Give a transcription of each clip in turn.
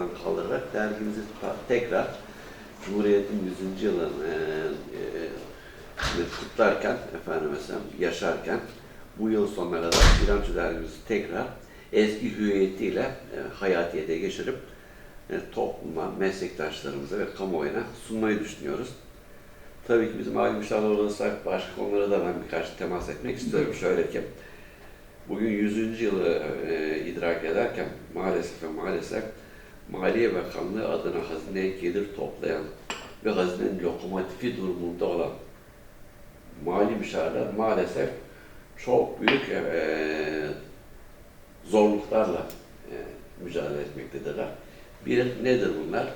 ortadan kaldırarak dergimizi tekrar Cumhuriyet'in 100. yılını e, e, kutlarken, efendim mesela yaşarken bu yıl sonuna kadar bilanço dergimizi tekrar eski hüviyetiyle e, hayatiyete geçirip e, topluma, meslektaşlarımıza ve kamuoyuna sunmayı düşünüyoruz. Tabii ki bizim aile müşahede olursak başka konulara da ben birkaç temas etmek istiyorum. Şöyle ki, bugün 100. yılı e, idrak ederken maalesef ve maalesef Maliye Bakanlığı adına hazineye gelir toplayan ve hazinenin lokomotifi durumunda olan mali müşavirler maalesef çok büyük e, zorluklarla e, mücadele etmektedirler. Bir nedir bunlar?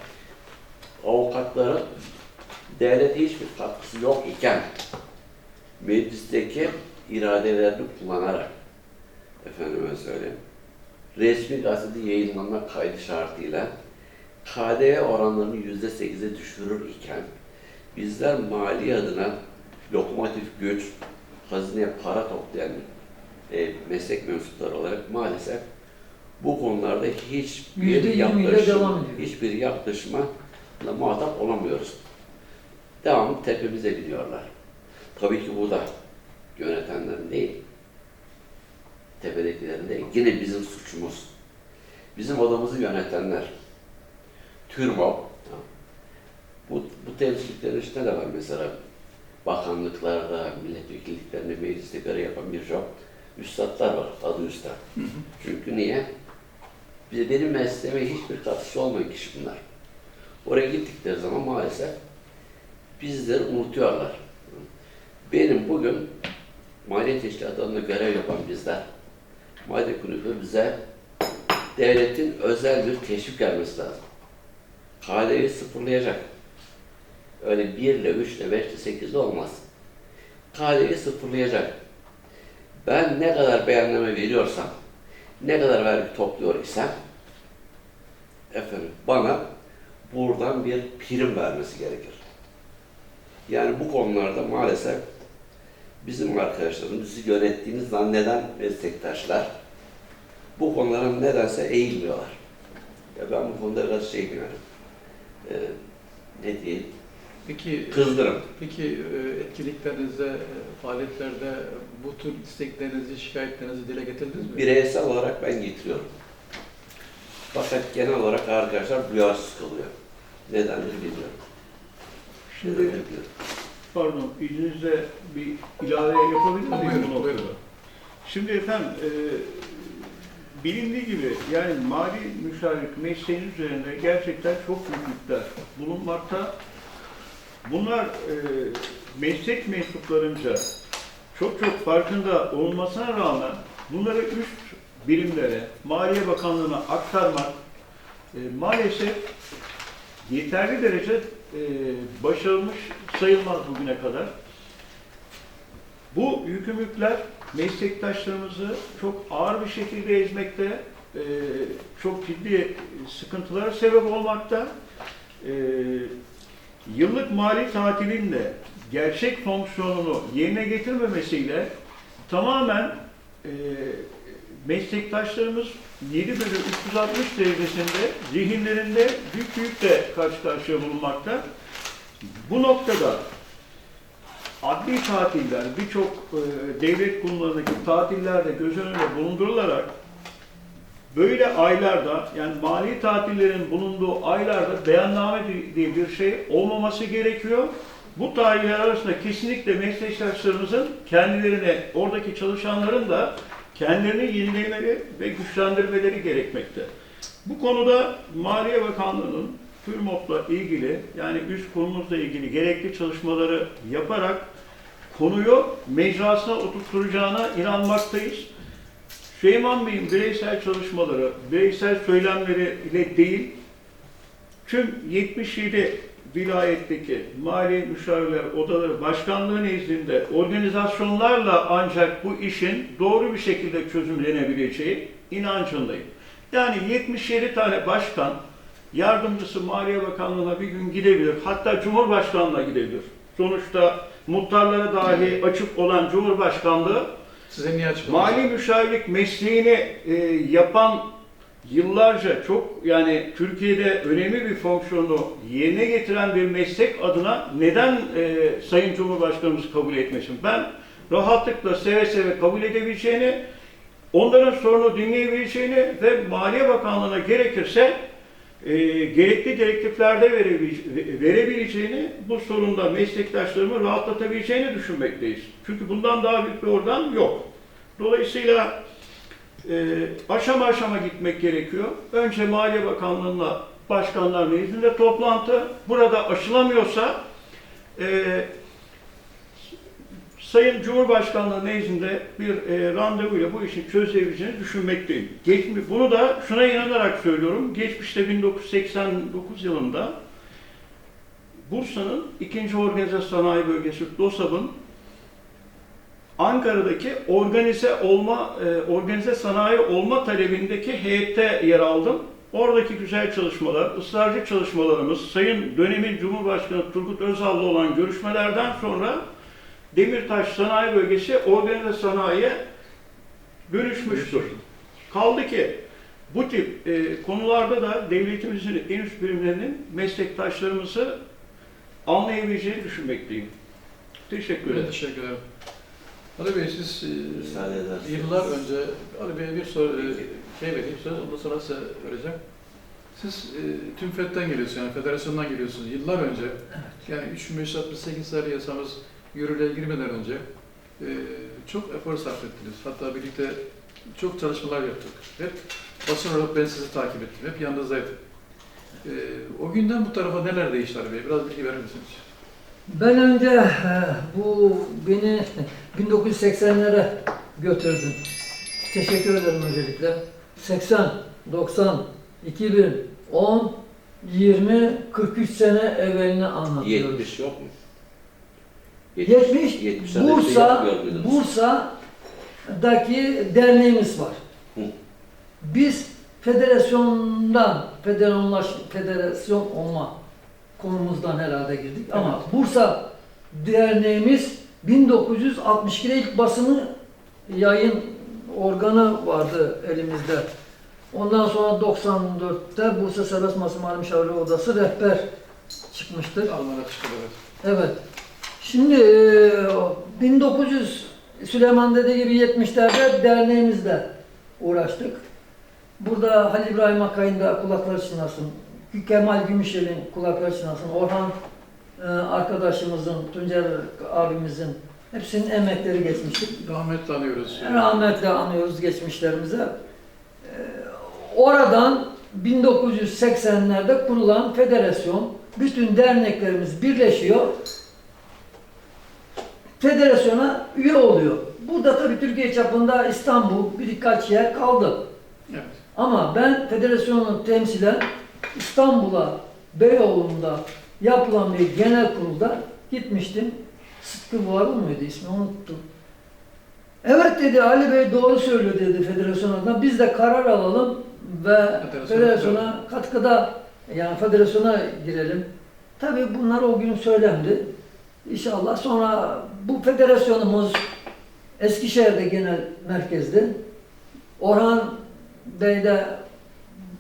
Avukatların devlete hiçbir katkısı yok iken meclisteki iradelerini kullanarak efendime söyleyeyim resmi gazetede yayınlanma kaydı şartıyla KDV oranlarını yüzde sekize düşürür iken bizler mali adına lokomotif güç, hazineye para toplayan e, meslek mensupları olarak maalesef bu konularda hiçbir yaklaşım, hiçbir yaklaşıma muhatap olamıyoruz. Devamlı tepemize biniyorlar. Tabii ki bu da yönetenlerin değil, tepedekilerin değil. Yine bizim suçumuz. Bizim odamızı yönetenler, TÜRMOB, bu, bu temsilcilerin işte de var mesela bakanlıklarda, milletvekilliklerinde, mecliste göre yapan birçok üstadlar var, adı üstad. Çünkü niye? Benim mesleğime hiçbir katkısı olmayan kişi bunlar. Oraya gittikleri zaman maalesef bizleri unutuyorlar. Benim bugün Maliye Teşkilatı'nda görev yapan bizler, Maliye Kulübü bize devletin özel bir teşvik vermesi lazım. KDV'yi sıfırlayacak. Öyle 1 ile 3 ile 5 ile 8 ile olmaz. KDV'yi sıfırlayacak. Ben ne kadar beyanname veriyorsam, ne kadar vergi topluyor isem, efendim bana buradan bir prim vermesi gerekir. Yani bu konularda maalesef bizim arkadaşlarımız, bizi yönettiğini zanneden meslektaşlar bu konulara nedense eğilmiyorlar. Ya ben bu konuda biraz şey yani, e, ne diyeyim, Peki, kızdırım. peki e, etkinliklerinizde, e, faaliyetlerde bu tür isteklerinizi, şikayetlerinizi dile getirdiniz mi? Bireysel olarak ben getiriyorum. Fakat genel olarak arkadaşlar duyarsız kalıyor. Nedendir bilmiyorum. Şimdi Öyle yapıyorum. Pardon izninizle bir ilave yapabilir miyim Buyurun, buyurun. Şimdi efendim e, bilindiği gibi yani mali müşavirlik mesleğinin üzerinde gerçekten çok büyük yükler bulunmakta. Bunlar e, meslek mensuplarınca çok çok farkında olmasına rağmen bunları üst birimlere, Maliye Bakanlığı'na aktarmak e, maalesef yeterli derece e, başarılmış sayılmaz bugüne kadar. Bu yükümlülükler meslektaşlarımızı çok ağır bir şekilde ezmekte, e, çok ciddi sıkıntılara sebep olmakta. E, yıllık mali tatilin de gerçek fonksiyonunu yerine getirmemesiyle tamamen e, meslektaşlarımız 7 bölü 360 derecesinde zihinlerinde büyük büyük de karşı karşıya bulunmakta. Bu noktada adli tatiller, birçok e, devlet kurumlarındaki tatiller de göz önünde bulundurularak böyle aylarda yani mali tatillerin bulunduğu aylarda beyanname diye bir şey olmaması gerekiyor. Bu tarihler arasında kesinlikle meslektaşlarımızın kendilerine, oradaki çalışanların da kendilerini yenilemeleri ve güçlendirmeleri gerekmekte. Bu konuda Maliye Bakanlığı'nın TÜRMOP'la ilgili yani üst kurumumuzla ilgili gerekli çalışmaları yaparak konuyu mecrasına oturtturacağına inanmaktayız. Süleyman Bey'in bireysel çalışmaları, bireysel söylemleri ile değil, tüm 77 vilayetteki mali müşavirler odaları başkanlığı nezdinde organizasyonlarla ancak bu işin doğru bir şekilde çözümlenebileceği inancındayım. Yani 77 tane başkan, yardımcısı Maliye Bakanlığı'na bir gün gidebilir, hatta Cumhurbaşkanlığı'na gidebilir. Sonuçta muhtarlara dahi açık olan Cumhurbaşkanlığı Size niye açıklamadınız? Mali müşavirlik mesleğini e, yapan yıllarca çok yani Türkiye'de önemli bir fonksiyonu yerine getiren bir meslek adına neden e, Sayın Cumhurbaşkanımız kabul etmesin? Ben rahatlıkla seve seve kabul edebileceğini, onların sorunu dinleyebileceğini ve Maliye Bakanlığı'na gerekirse e, gerekli direktiflerde verebil- verebileceğini, bu sorunda meslektaşlarımı rahatlatabileceğini düşünmekteyiz. Çünkü bundan daha büyük bir oradan yok. Dolayısıyla e, aşama aşama gitmek gerekiyor. Önce Maliye Bakanlığı'nla başkanlar nezdinde toplantı. Burada aşılamıyorsa e, Sayın Cumhurbaşkanlığı nezdinde bir e, randevuyla bu işin çözülebileceğini düşünmekteyim. Geçmi, bunu da şuna inanarak söylüyorum. Geçmişte 1989 yılında Bursa'nın ikinci organize sanayi bölgesi DOSAB'ın Ankara'daki organize olma, e, organize sanayi olma talebindeki heyette yer aldım. Oradaki güzel çalışmalar, ısrarcı çalışmalarımız, Sayın dönemin Cumhurbaşkanı Turgut Özal'la olan görüşmelerden sonra Demirtaş Sanayi Bölgesi organize sanayiye dönüşmüştür. Kaldı ki bu tip e, konularda da devletimizin en üst birimlerinin meslektaşlarımızı anlayabileceğini düşünmekteyim. Teşekkür ederim. Ben teşekkür ederim. Ali Bey siz e, yıllar önce Ali Bey'e bir soru e, şey vereyim söz ondan sonra size vereceğim. Siz e, TÜMFED'den geliyorsunuz yani federasyondan geliyorsunuz. Yıllar önce yani 3568 sayılı yasamız yürürlüğe girmeden önce e, çok efor sarf ettiniz. Hatta birlikte çok çalışmalar yaptık. Hep basın olarak ben sizi takip ettim. Hep yanınızdaydım. E, o günden bu tarafa neler değişti Ali Bey? Biraz bilgi verir misiniz? Ben önce e, bu beni 1980'lere götürdün. Teşekkür ederim öncelikle. 80, 90, 2000, 10, 20, 43 sene evvelini anlatıyorum. 70 yok mu? 70, 70 Bursa, yapmıyor muydunuz? Bursa'daki derneğimiz var. Hı. Biz federasyondan, federasyonlaş, federasyon olma konumuzdan herhalde girdik ama Bursa derneğimiz 1962'de ilk basını yayın organı vardı elimizde. Ondan sonra 94'te Bursa Serbest Basın Mali Müşavirleri Odası rehber çıkmıştır. Almanya çıkıyor evet. Evet. Şimdi e, 1900 Süleyman dediği gibi 70'lerde derneğimizle uğraştık. Burada Halil İbrahim Akay'ın da kulakları çınlasın. Kemal Gümüşel'in kulakları çınlasın. Orhan e, arkadaşımızın, Tuncer abimizin hepsinin emekleri geçmiştir. Rahmetle anıyoruz. Rahmetle anıyoruz geçmişlerimize. Ee, Oradan 1980'lerde kurulan federasyon, bütün derneklerimiz birleşiyor. Federasyona üye oluyor. Burada tabii Türkiye çapında İstanbul birkaç yer kaldı. Evet. Ama ben federasyonu temsilen İstanbul'a, Beyoğlu'nda yapılan bir genel kurulda gitmiştim. Sıtkı Varol muydu ismi unuttum. Evet dedi Ali Bey doğru söylüyor dedi federasyon adına. Biz de karar alalım ve Federasyona- federasyona katkıda yani federasyona girelim. Tabii bunlar o gün söylendi. İnşallah sonra bu federasyonumuz Eskişehir'de genel merkezdi. Orhan Bey de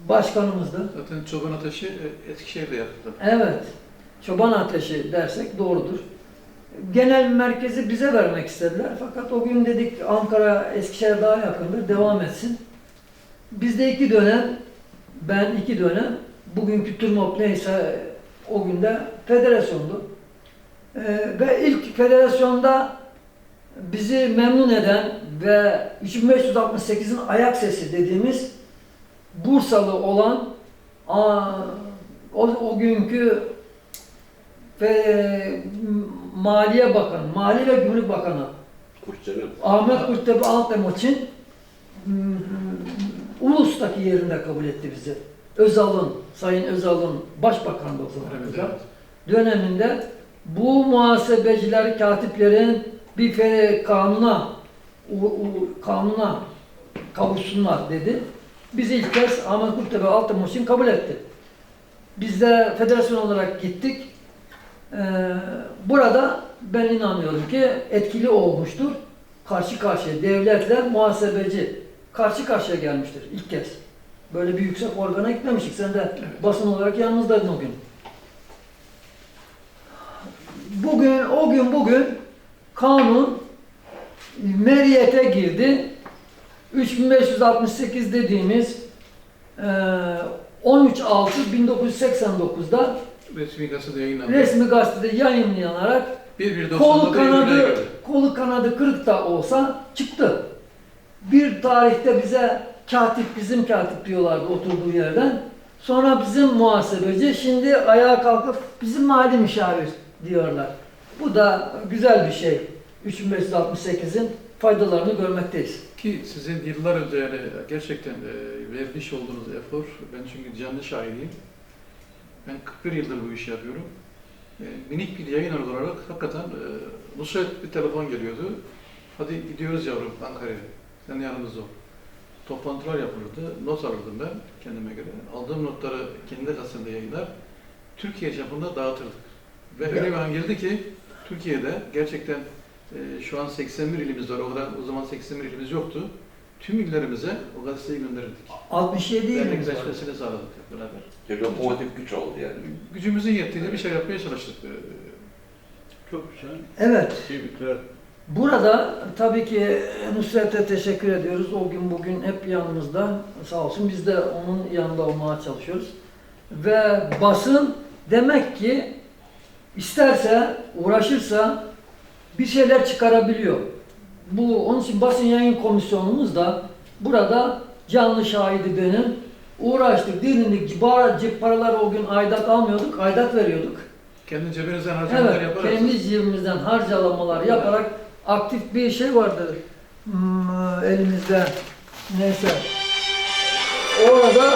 başkanımızdı. Zaten çoban ateşi e, Eskişehir'de yapıldı. Evet, çoban ateşi dersek doğrudur. Genel merkezi bize vermek istediler. Fakat o gün dedik Ankara, Eskişehir daha yakındır, devam etsin. Bizde iki dönem, ben iki dönem, bugünkü TÜRMOP neyse o günde federasyondu. Ee, ve ilk federasyonda bizi memnun eden ve 3568'in ayak sesi dediğimiz Bursalı olan aa, o, o günkü ve Maliye Bakanı, Mali ve Gümrük Bakanı Kurtcanım. Ahmet Kurtepe Altemoç'un mm, Ulus'taki yerinde kabul etti bizi. Özal'ın, Sayın Özal'ın başbakanı o zaman. Evet, döneminde bu muhasebeciler, katiplerin bir kanuna u- u- kanuna kavuşsunlar dedi. Biz ilk kez Ahmet Kurtepe Altemoç'un kabul etti. Biz de federasyon olarak gittik. Ee, burada ben inanıyorum ki etkili olmuştur. Karşı karşıya devletle muhasebeci karşı karşıya gelmiştir ilk kez. Böyle bir yüksek organa gitmemiştik. Sen de Evet. basın olarak yalnızdaydın o gün. Bugün, o gün bugün kanun meriyete girdi. 3568 dediğimiz eee 13.6.1989'da Resmi gazetede yayınlandı. resmi gazetede yayınlanarak 1.1.90'da kolu da yayınlanıyor. kanadı kolu kanadı kırık da olsa çıktı. Bir tarihte bize katip bizim katip diyorlardı oturduğu yerden. Sonra bizim muhasebeci şimdi ayağa kalkıp bizim mali müşavir diyorlar. Bu da güzel bir şey. 3568'in faydalarını görmekteyiz. Ki sizin yıllar önce yani gerçekten e, vermiş olduğunuz efor, ben çünkü canlı şahidiyim. Ben 41 yıldır bu işi yapıyorum. E, minik bir yayın olarak hakikaten e, Nusret bir telefon geliyordu. Hadi gidiyoruz yavrum Ankara'ya, sen yanımızda ol. Toplantılar yapılırdı, not alırdım ben kendime göre. Aldığım notları kendi gazetemde yayınlar, Türkiye çapında dağıtırdık. Ve öyle bir an geldi ki Türkiye'de gerçekten ee, şu an 81 ilimiz var. O kadar o zaman 81 ilimiz yoktu. Tüm illerimize o gazeteyi gönderirdik. 67 ilimiz var. Dernekleşmesini sağladık hep beraber. Bir lokomotif güç oldu yani. Gücümüzün yettiğince bir şey yapmaya çalıştık. Ee, Çok güzel. Evet. Tebrikler. Burada tabii ki Nusret'e teşekkür ediyoruz. O gün bugün hep yanımızda. Sağ olsun biz de onun yanında olmaya çalışıyoruz. Ve basın demek ki isterse, uğraşırsa bir şeyler çıkarabiliyor. Bu onun için basın yayın komisyonumuz da burada canlı şahidi benim. Uğraştık, dinledik, para, cep paraları o gün aidat almıyorduk, aidat veriyorduk. kendi cebinizden harcamalar Evet, yaparak kendi cebimizden harcalamalar yaparak aktif bir şey vardı hmm, elimizde. Neyse. Orada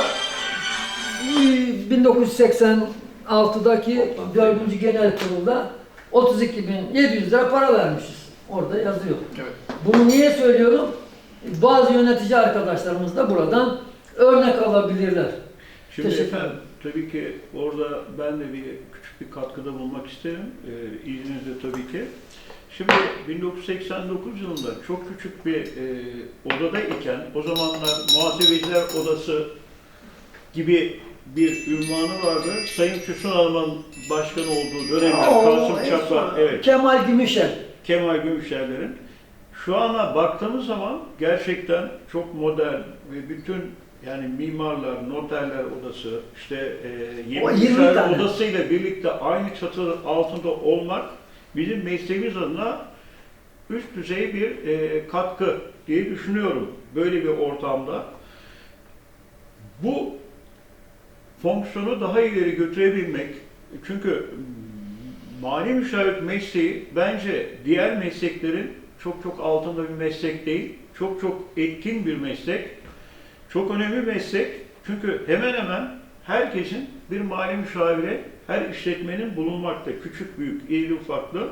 hmm, 1986'daki Toplantı. 4. Genel Kurul'da 32.700 lira para vermişiz. Orada yazıyor. Evet. Bunu niye söylüyorum? Bazı yönetici arkadaşlarımız da buradan örnek alabilirler. Şimdi Teşekkür efendim tabii ki orada ben de bir küçük bir katkıda bulunmak isterim. Ee, izninizle tabii ki. Şimdi 1989 yılında çok küçük bir e, odada iken o zamanlar muhasebeciler odası gibi bir ünvanı vardı. Sayın Füsun Hanım'ın başkan olduğu dönemler Oo, Kasım son. evet. Kemal Gümüşer. Kemal Gümüşerler'in şu ana baktığımız zaman gerçekten çok modern ve bütün yani mimarlar, noterler odası, işte e, O 20 20 müşavir tane. odasıyla birlikte aynı çatı altında olmak bizim mesleğimiz adına üst düzey bir e, katkı diye düşünüyorum böyle bir ortamda. Bu fonksiyonu daha ileri götürebilmek, çünkü mali müşavir mesleği bence diğer mesleklerin çok çok altında bir meslek değil, çok çok etkin bir meslek, çok önemli bir meslek. Çünkü hemen hemen herkesin bir mali müşavire, her işletmenin bulunmakta, küçük büyük, irili ufaklı,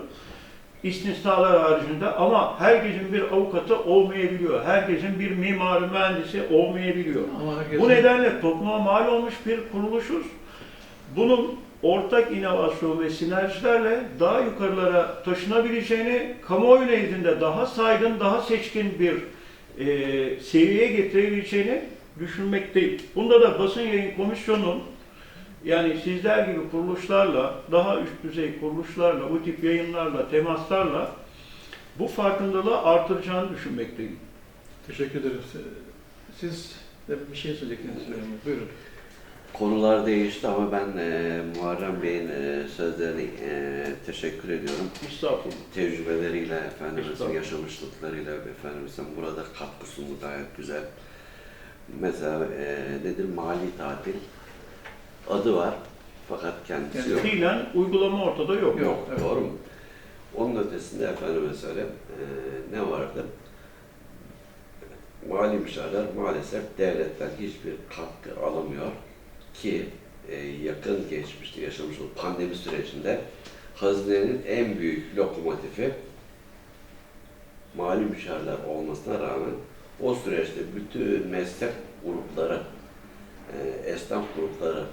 istisnalar haricinde ama herkesin bir avukatı olmayabiliyor, herkesin bir mimarı, mühendisi olmayabiliyor. Herkesin, Bu nedenle topluma mal olmuş bir kuruluşuz. Bunun ortak inovasyon ve sinerjilerle daha yukarılara taşınabileceğini, kamuoyu nezdinde daha saygın, daha seçkin bir e, seviyeye getirebileceğini düşünmekteyim. Bunda da basın yayın komisyonunun yani sizler gibi kuruluşlarla, daha üst düzey kuruluşlarla, bu tip yayınlarla, temaslarla bu farkındalığı artıracağını düşünmekteyim. teşekkür ederiz. Ee, Siz de bir şey söyleyecektiniz. Buyurun. Konular değişti ama ben e, Muharrem Bey'in e, sözlerine e, teşekkür ediyorum. Estağfurullah. Tecrübeleriyle, efendimizin yaşamışlıklarıyla efendimizin burada katkı sundu gayet güzel. Mesela e, nedir mali tatil adı var fakat kendisi Yani yok. Fiilen uygulama ortada yok. Yok, evet. doğru mu? Onun ötesinde efendime söyleyeyim, e, ne vardı? Mali müşavirler maalesef devletten hiçbir katkı alamıyor ki e, yakın geçmişte yaşamış olduğu pandemi sürecinde hazinenin en büyük lokomotifi mali müşavirler olmasına rağmen o süreçte bütün meslek grupları, e, esnaf grupları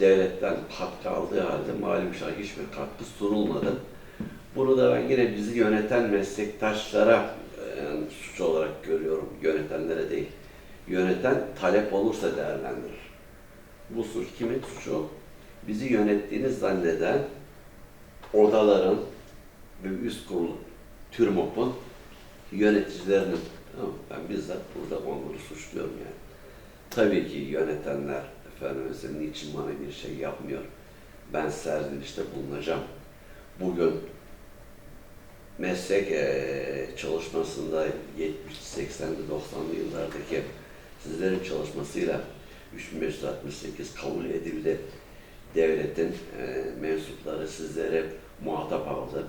devletten katkı aldığı halde mali müşavir hiçbir katkı sunulmadı. Bunu da ben yine bizi yöneten meslektaşlara e, suç olarak görüyorum, yönetenlere değil. Yöneten talep olursa değerlendirir. Bu suç kimin suçu? Bizi yönettiğini zanneden odaların ve üst kurulu TÜRMOP'un yöneticilerinin. Ben bizzat burada onları suçluyorum yani. Tabii ki yönetenler efendim mesela niçin bana bir şey yapmıyor? Ben serzenişte bulunacağım. Bugün meslek eee, çalışmasında 70, 80'li, 90'lı yıllardaki sizlerin çalışmasıyla 3568 kabul edildi. Devletin eee, mensupları sizlere muhatap aldı.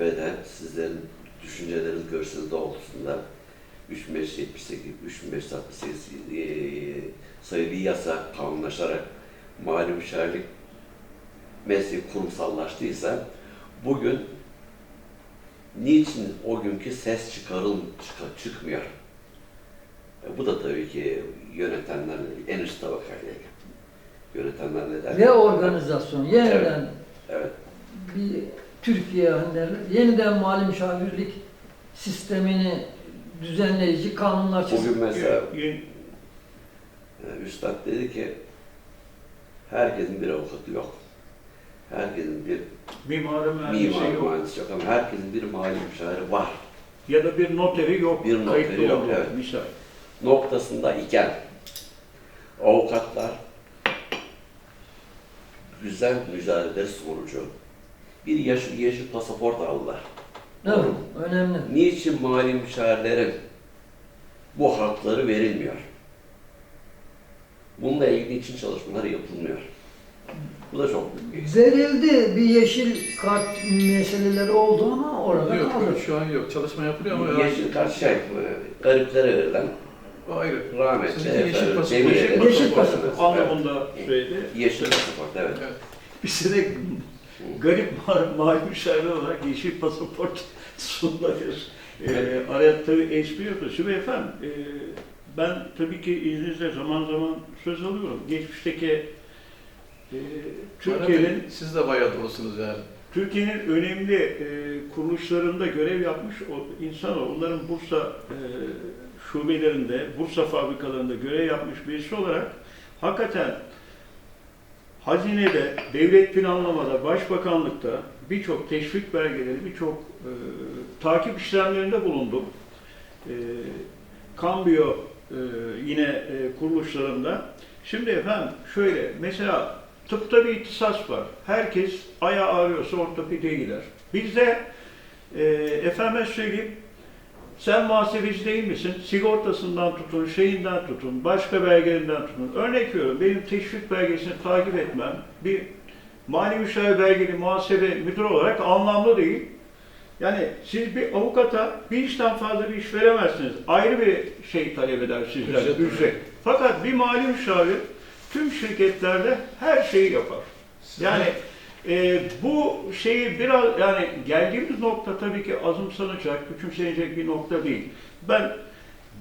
Ve de sizlerin düşünceleriniz, görüşleriniz doğrultusunda 3578, 3568 eee, sayılı yasa kanunlaşarak mali müşavirlik mesleği kurumsallaştıysa bugün niçin o günkü ses çıkarıl çıka- çıkmıyor? E, bu da tabii ki yönetenlerle, en üst tabakayla. Yönetenler ne der? Reorganizasyon, yeniden Evet. bir Türkiye yeniden mali müşavirlik sistemini düzenleyici kanunlar çizildi. Bugün mesela Üstad dedi ki herkesin bir avukatı yok. Herkesin bir Mimarı mühendisi mimar yok. mühendisi yok ama herkesin bir mali müşaviri var. Ya da bir noteri yok. Bir noteri yok, olduğu, evet. Misal. noktasında iken avukatlar güzel mücadeleleri sonucu bir yeşil, yeşil pasaport aldılar. Evet, önemli. Niçin mali müşavirlerin bu hakları verilmiyor? Bununla ilgili için çalışmalar yapılmıyor. Bu da çok büyük. Verildi bir yeşil kart meseleleri oldu ama orada Yok, kaldı. yok, şu an yok. Çalışma yapılıyor ama Yeşil kart şey, gariplere verilen o ayrı. rahmetli Sizinki yeşil efendim, pasaport. Demirel'in Yeşil pasaport. pasaport. Anlamında söyledi. Yeşil pasaport, evet. Evet. Bize de garip ma- mali müşavir olarak yeşil pasaport sunulabilir. Ee, araya tabii espri yapıyor. Şimdi efendim, e, ben tabii ki izninizle zaman zaman söz alıyorum. Geçmişteki e, Türkiye'nin siz de bayağı dolusunuz yani. Türkiye'nin önemli e, kuruluşlarında görev yapmış o insan o. Onların Bursa e, şubelerinde, Bursa fabrikalarında görev yapmış birisi olarak hakikaten hazinede, devlet planlamada, başbakanlıkta birçok teşvik belgeleri, birçok e, takip işlemlerinde bulundum. E, Kambiyo e, yine e, kuruluşlarında. Şimdi efendim şöyle, mesela tıpta bir ihtisas var. Herkes ayağı ağrıyorsa ortopediye gider. Bizde e, efendime söyleyeyim, sen muhasebeci değil misin? Sigortasından tutun, şeyinden tutun, başka belgelerinden tutun. Örnek veriyorum, benim teşvik belgesini takip etmem bir mali müşavir belgeli muhasebe müdür olarak anlamlı değil. Yani siz bir avukata bir işten fazla bir iş veremezsiniz. Ayrı bir şey talep eder sizden, Ücret. ücret. Fakat bir mali müşavir tüm şirketlerde her şeyi yapar. Yani e, bu şeyi biraz yani geldiğimiz nokta tabii ki azımsanacak, küçümsenecek bir nokta değil. Ben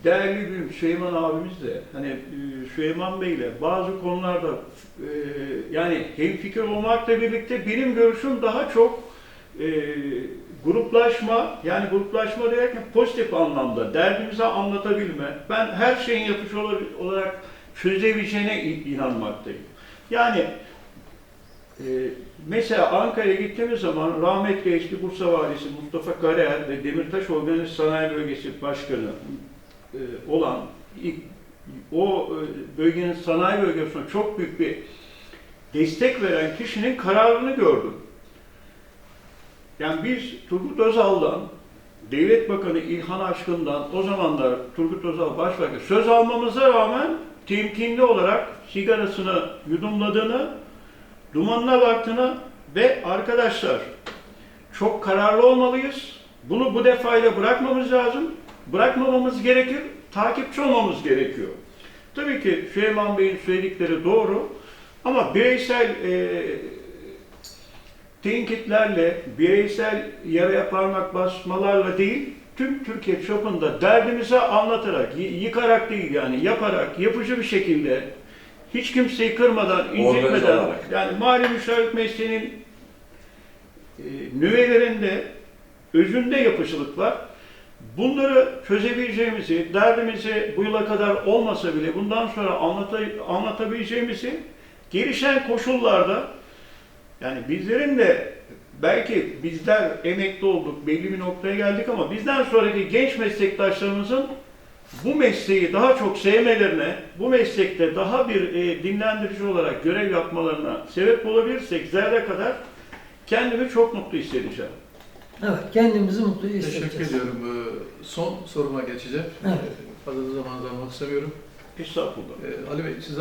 değerli büyüğüm Süleyman abimiz de hani e, Süleyman Bey ile bazı konularda e, yani hemfikir olmakla birlikte benim görüşüm daha çok e, gruplaşma yani gruplaşma derken pozitif anlamda derdimizi anlatabilme. Ben her şeyin yapış ola- olarak çözebileceğine inanmaktayım. Yani ee, mesela Ankara'ya gittiğimiz zaman rahmetli eski Bursa Valisi Mustafa Karaer ve Demirtaş Organize Sanayi Bölgesi Başkanı e, olan ilk, o e, bölgenin sanayi bölgesine çok büyük bir destek veren kişinin kararını gördüm. Yani biz Turgut Özal'dan, Devlet Bakanı İlhan Aşkın'dan o zamanlar Turgut Özal Başbakan söz almamıza rağmen temkinli olarak sigarasını yudumladığını dumanına baktığını ve arkadaşlar çok kararlı olmalıyız. Bunu bu defayla bırakmamız lazım. Bırakmamamız gerekir. Takipçi olmamız gerekiyor. Tabii ki Süleyman Bey'in söyledikleri doğru. Ama bireysel e, tenkitlerle, bireysel yaraya parmak basmalarla değil, tüm Türkiye çapında derdimizi anlatarak, yıkarak değil yani yaparak, yapıcı bir şekilde hiç kimseyi kırmadan, incitmeden, yani mali müşavir mesleğinin e, nüvelerinde, özünde yapıcılık var. bunları çözebileceğimizi, derdimizi bu yıla kadar olmasa bile bundan sonra anlata- anlatabileceğimizi gelişen koşullarda yani bizlerin de belki bizler emekli olduk, belli bir noktaya geldik ama bizden sonraki genç meslektaşlarımızın bu mesleği daha çok sevmelerine, bu meslekte daha bir e, dinlendirici olarak görev yapmalarına sebep olabilirsek zerre kadar kendimi çok mutlu hissedeceğim. Evet, kendimizi mutlu hissedeceğiz. Teşekkür ediyorum. Ee, Son soruma geçeceğim. Evet. Ee, Fazla zaman almak istemiyorum. Estağfurullah. Ee, Ali Bey siz